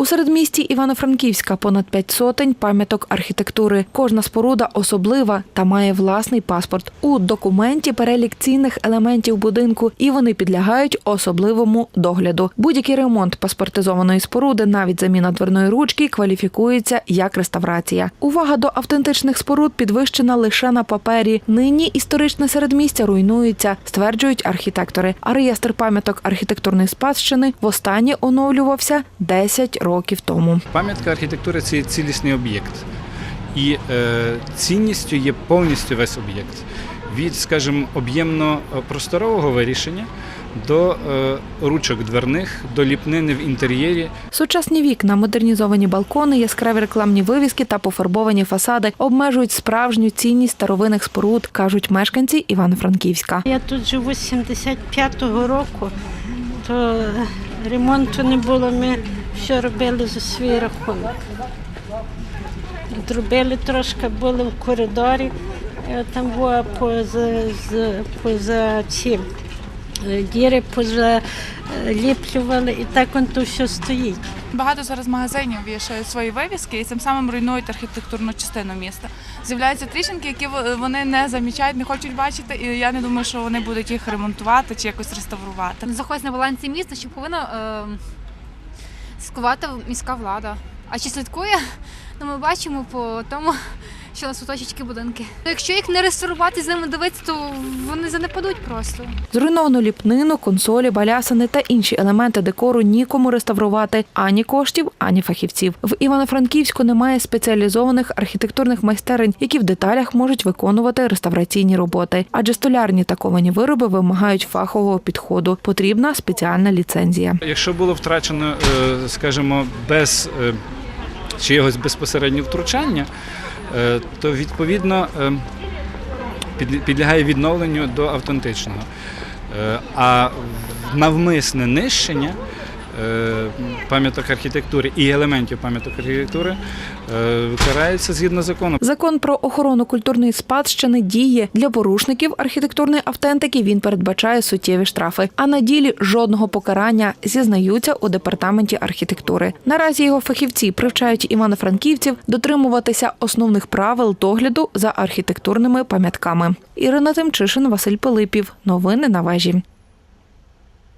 У середмісті Івано-Франківська понад п'ять сотень пам'яток архітектури. Кожна споруда особлива та має власний паспорт. У документі перелік цінних елементів будинку, і вони підлягають особливому догляду. Будь-який ремонт паспортизованої споруди, навіть заміна дверної ручки, кваліфікується як реставрація. Увага до автентичних споруд підвищена лише на папері. Нині історичне середмістя руйнується, стверджують архітектори. А реєстр пам'яток архітектурної спадщини востаннє оновлювався 10 років тому. Пам'ятка архітектури це цілісний об'єкт. І е, цінністю є повністю весь об'єкт. Від, скажімо, об'ємно-просторового вирішення до е, ручок дверних, до ліпнини в інтер'єрі. Сучасні вікна, модернізовані балкони, яскраві рекламні вивіски та пофарбовані фасади обмежують справжню цінність старовинних споруд, кажуть мешканці Івано-Франківська. Я тут живу з 75-го року, то ремонту не було, ми все робили за свій рахунок. Зробили трошки, були в коридорі, е, там було поза, поза ці е, діри позаліплювали і так он то все стоїть. Багато зараз магазинів вішають свої вивіски і цим самим руйнують архітектурну частину міста. З'являються тріщинки, які вони не замічають, не хочуть бачити, і я не думаю, що вони будуть їх ремонтувати чи якось реставрувати. знаходиться на балансі міста, що повинна е, слідкувати міська влада. А чи слідкує? Ну, ми бачимо по тому, оточують тільки будинки. Якщо їх не реставрувати, з ними дивитися, то вони занепадуть просто. Зруйновану ліпнину, консолі, балясини та інші елементи декору нікому реставрувати ані коштів, ані фахівців. В Івано-Франківську немає спеціалізованих архітектурних майстерень, які в деталях можуть виконувати реставраційні роботи. Адже столярні та ковані вироби вимагають фахового підходу. Потрібна спеціальна ліцензія. Якщо було втрачено, е, скажімо, без е, чиєгось безпосереднього втручання, е, то відповідно е, під- підлягає відновленню до автентичного. Е, А навмисне нищення пам'яток архітектури і елементів пам'яток архітектури е, карається згідно закону. Закон про охорону культурної спадщини діє для порушників архітектурної автентики. Він передбачає суттєві штрафи. А на ділі жодного покарання зізнаються у департаменті архітектури. Наразі його фахівці привчають івано-франківців дотримуватися основних правил догляду за архітектурними пам'ятками. Ірина Тимчишин, Василь Пилипів. Новини на вежі.